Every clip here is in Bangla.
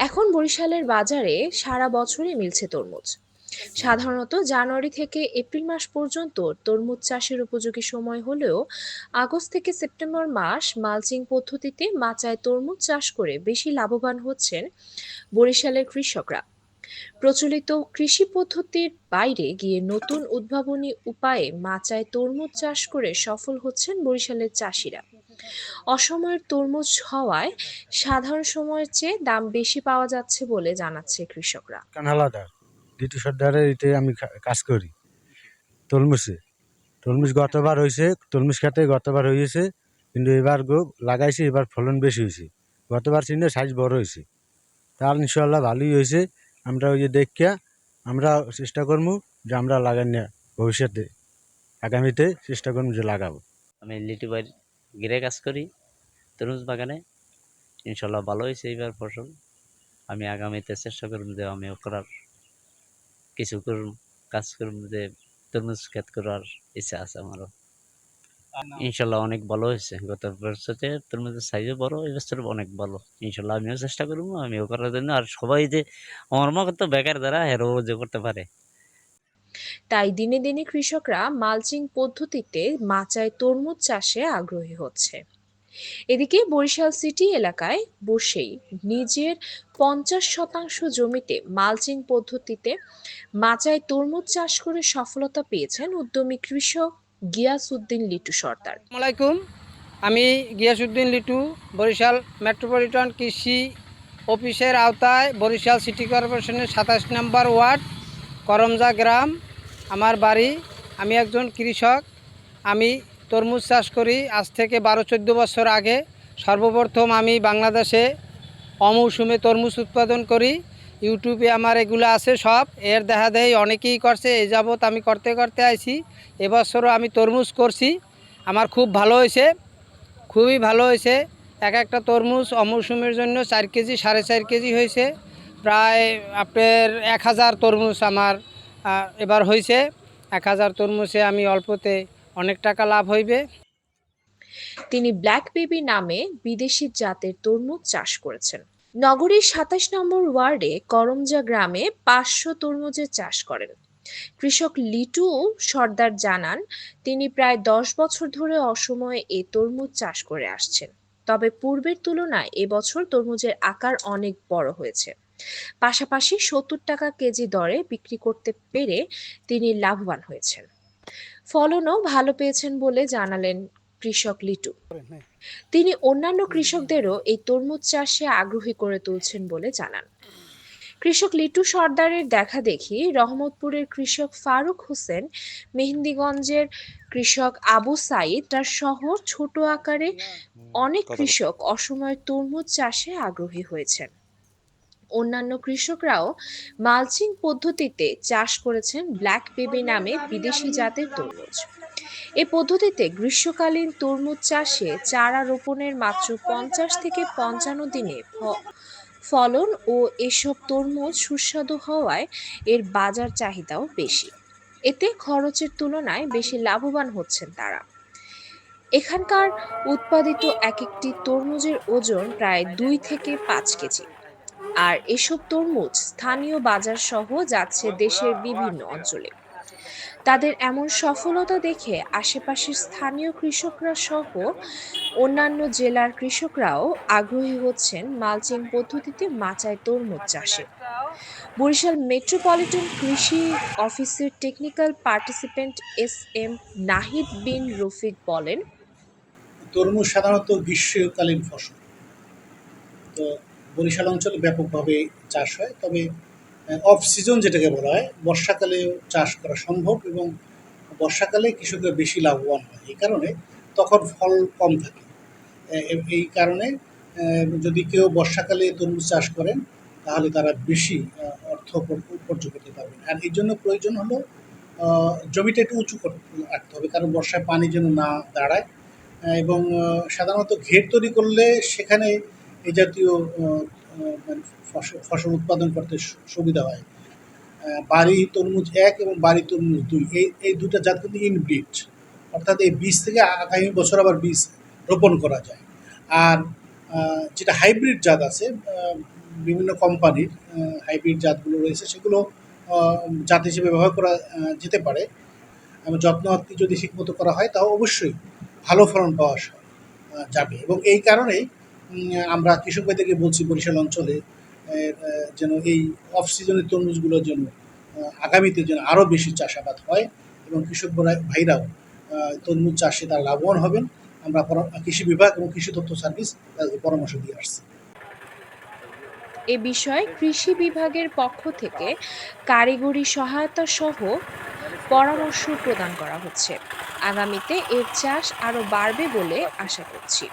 এখন বরিশালের বাজারে সারা বছরই মিলছে তরমুজ। সাধারণত জানুয়ারি থেকে এপ্রিল মাস পর্যন্ত তরমুজ চাষের উপযোগী সময় হলেও আগস্ট থেকে সেপ্টেম্বর মাস মালচিং পদ্ধতিতে মাচায় তরমুজ চাষ করে বেশি লাভবান হচ্ছেন বরিশালের কৃষকরা। প্রচলিত কৃষি পদ্ধতির বাইরে গিয়ে নতুন উদ্ভাবনী উপায়ে মাচায় তরমুজ চাষ করে সফল হচ্ছেন বরিশালের চাষিরা। অসময়ের তরমুজ হওয়ায় সাধারণ সময়ের চেয়ে দাম বেশি পাওয়া যাচ্ছে বলে জানাচ্ছে কৃষকরা। কানালাদা লিটু সর্দারের এতে আমি কাজ করি। তরমুজে তরমুজ গতবার হয়েছে তরমুজ খেতে গতবার হয়েছে কিন্তু এবার গো লাগাইছে এবার ফলন বেশি হয়েছে। গতবার চিনে সাইজ বড় হয়েছে। তার ইনশাল্লাহ ভালোই হয়েছে। আমরা ওই যে দেখিয়া আমরা চেষ্টা করব যে আমরা লাগাই না ভবিষ্যতে আগামীতে চেষ্টা করব যে লাগাবো। আমি লিটু বাড়ির ঘিরে কাজ করি তরমুজ বাগানে। ইনশাল্লাহ ভালো হয়েছে এইবার ফসল। আমি আগামীতে চেষ্টা করব যে আমি করার কিছু করব কাজ করব যে তরমুজ ক্ষেত করার ইচ্ছা আছে আমারও। ইনশাল্লাহ অনেক ভালো হয়েছে। গত বছরতে তরমুজের সাইজও বড়, এই বছর অনেক ভালো। ইনশাল্লাহ আমিও চেষ্টা করব আমিও করার জন্য। আর সবাই যে আমার তো বেকার দ্বারা হেরো যে করতে পারে। তাই দিনে দিনে কৃষকরা মালচিং পদ্ধতিতে মাচায় তরমুজ চাষে আগ্রহী হচ্ছে। এদিকে বরিশাল সিটি এলাকায় বসেই নিজের পঞ্চাশ শতাংশ জমিতে মালচিং পদ্ধতিতে মাচায় তরমুজ চাষ করে সফলতা পেয়েছেন উদ্যমী কৃষক গিয়াস উদ্দিন লিটু সর্দার। আসসালামাইকুম আমি গিয়াসুদ্দিন লিটু, বরিশাল মেট্রোপলিটন কৃষি অফিসের আওতায় বরিশাল সিটি কর্পোরেশনের সাতাশ নম্বর ওয়ার্ড। করমজা গ্রাম, আমার বাড়ি। আমি একজন কৃষক। আমি তরমুজ চাষ করি। আজ থেকে বারো চোদ্দ বছর আগে সর্বপ্রথম আমি বাংলাদেশে অমৌসুমে তরমুজ উৎপাদন করি। ইউটিউবে আমার এগুলো আছে সব। এর দেখা দেয় অনেকেই করছে। এই যাবৎ আমি করতে করতে আইছি। এবছরও আমি তরমুজ করছি। আমার খুব ভালো হয়েছে। খুবই ভালো হয়েছে। এক একটা তরমুজ অমৌসুমের জন্য চার কেজি, সাড়ে চার কেজি হয়েছে। প্রায় আপনার এক হাজার তরমুজ আমার এবার হয়েছে এক হাজার তরমুজে আমি অল্পতে অনেক টাকা লাভ হইবে। তিনি ব্ল্যাক বেবি নামে বিদেশি জাতের তরমুজ চাষ করেছেন। নগরীর সাতাশ নম্বর ওয়ার্ডে করমজা গ্রামে পাঁচশো তরমুজের চাষ করেন। কৃষক লিটু সর্দার জানান, তিনি প্রায় দশ বছর ধরে অসময়ে এ তরমুজ চাষ করে আসছেন। তবে পূর্বের তুলনায় এবছর তরমুজের আকার অনেক বড় হয়েছে। পাশাপাশি সত্তর টাকা কেজি দরে বিক্রি করতে পেরে তিনি লাভবান হয়েছেন। ফলনও ভালো পেয়েছেন বলে জানালেন কৃষক লিটু। তিনি অন্যান্য কৃষকদেরও এই তরমুজ চাষে আগ্রহী করে তুলছেন বলে জানান। কৃষক লিটু সর্দারের দেখা দেখি রহমতপুরের কৃষক ফারুক হোসেন মেহেন্দিগঞ্জের কৃষক আবু সাইদ তার শহর ছোট আকারে অনেক কৃষক অসময়ের তরমুজ চাষে আগ্রহী হয়েছেন। অন্যান্য কৃষকরাও মালচিং পদ্ধতিতে চাষ করেছেন ব্ল্যাক বেবি নামে বিদেশি জাতের তরমুজ। এ পদ্ধতিতে গ্রীষ্মকালীন তরমুজ চাষে চারা রোপণের মাত্র পঞ্চাশ থেকে পঞ্চান্ন দিনে ফলন ও এসব তরমুজ সুস্বাদু হওয়ায় এর বাজার চাহিদাও বেশি। এতে খরচের তুলনায় বেশি লাভবান হচ্ছেন তারা। এখানকার উৎপাদিত এক একটি তরমুজের ওজন প্রায় দুই থেকে পাঁচ কেজি। আর এসব তরমুজ স্থানীয় বাজার সহ যাচ্ছে দেশের বিভিন্ন অঞ্চলে। তাদের এমন সফলতা দেখে আশেপাশের স্থানীয় কৃষকরা সহ অন্যান্য জেলার কৃষকরাও আগ্রহী হচ্ছেন মালচিং পদ্ধতিতে মাচায় তরমুজ চাষে। বরিশাল মেট্রোপলিটন কৃষি অফিসের technical participant S M Nahid bin Rafiq বলেন, তরমুজ সাধারণত গ্রীষ্মকালীন ফসল। তো বরিশাল অঞ্চলে ব্যাপকভাবে চাষ হয়। তবে অফ সিজন যেটাকে বলা হয়, বর্ষাকালেও চাষ করা সম্ভব এবং বর্ষাকালে কৃষকরা বেশি লাভবান হয়। এই কারণে তখন ফল কম থাকে। এই কারণে যদি কেউ বর্ষাকালে তরমুজ চাষ করেন, তাহলে তারা বেশি অর্থ উপ- উপার্জন করতে পারবেন। আর এই জন্য প্রয়োজন হলো জমিটা একটু উঁচু রাখতে হবে, কারণ বর্ষায় পানি যেন না দাঁড়ায়। এবং সাধারণত ঘের তৈরি করলে সেখানে এই জাতীয় মানে ফসল উৎপাদন করতে সুবিধা হয়। বাড়ি তরমুজ এক এবং বাড়ি তরমুজ দুই। এই এই দুটো জাত কিন্তু ইনব্রিড অর্থাৎ এই বীজ থেকে আগামী বছর আবার বীজ রোপণ করা যায়। আর যেটা হাইব্রিড জাত আছে বিভিন্ন কোম্পানির হাইব্রিড জাতগুলো রয়েছে, সেগুলো জাত হিসেবে ব্যবহার করা যেতে পারে। এবং যত্ন আত্তি যদি ঠিকমতো করা হয়, তাও অবশ্যই ভালো ফলন পাওয়া যাবে। এবং এই কারণেই আমরা কৃষক ভাই থেকে বলছি বরিশাল অঞ্চলে যেন এই অফ সিজনের তরমুজগুলো যেন আহ, আগামীতে যেন আরও বেশি চাষাবাদ হয় এবং কৃষক ভাইরাও তরমুজ চাষে তারা লাভবান হবেন। আমরা কৃষি বিভাগ এবং কৃষি তথ্য সার্ভিস পরামর্শ দিয়ে আসছি। এ বিষয়ে কৃষি বিভাগের পক্ষ থেকে কারিগরি সহায়তা সহ পরামর্শ প্রদান করা হচ্ছে। আগামীতে এর চাষ আরও বাড়বে বলে আশা করছি।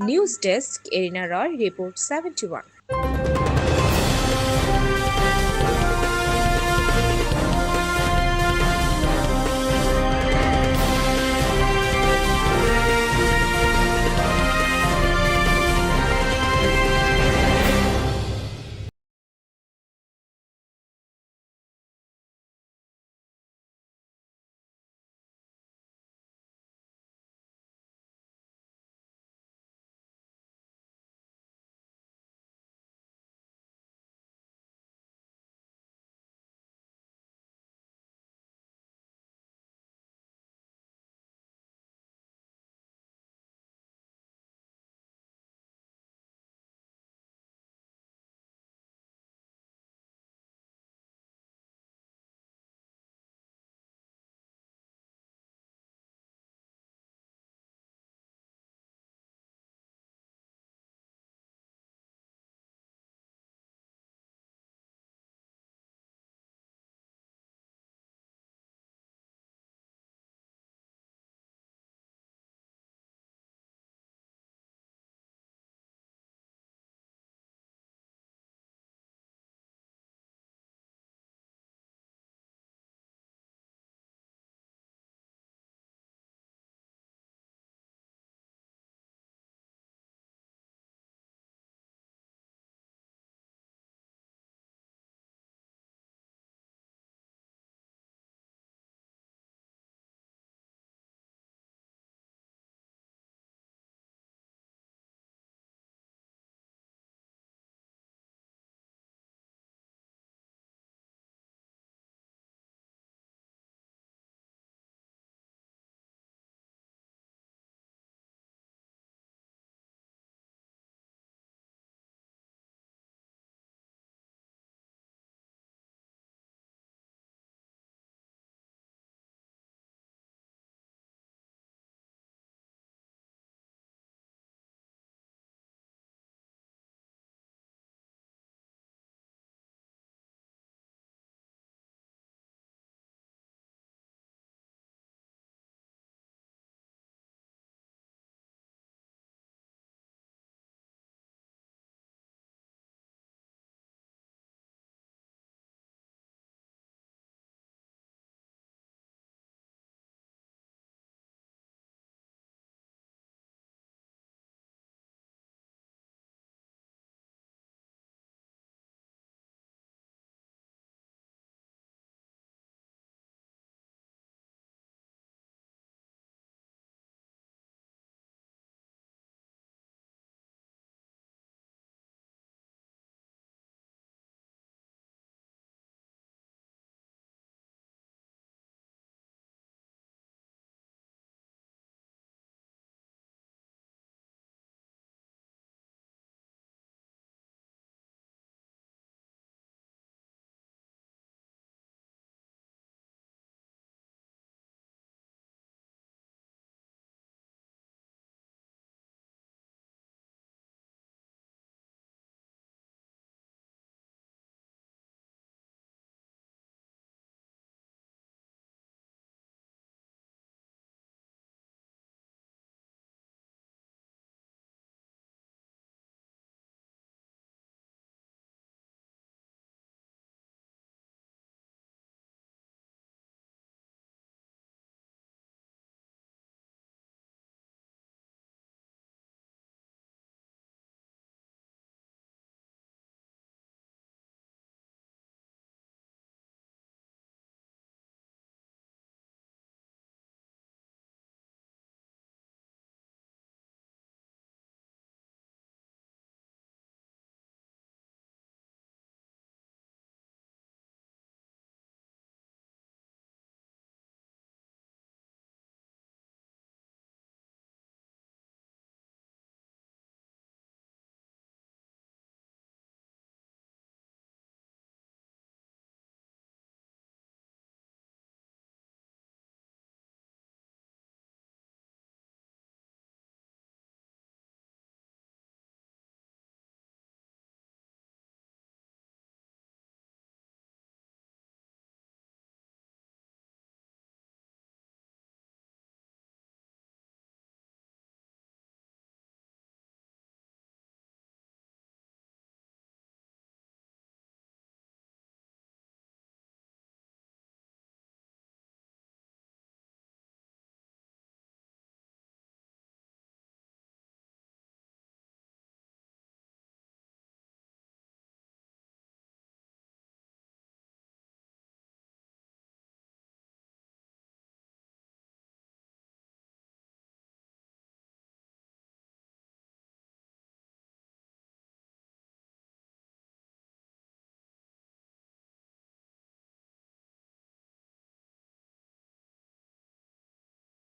News Desk, Erina Roy, Report 71.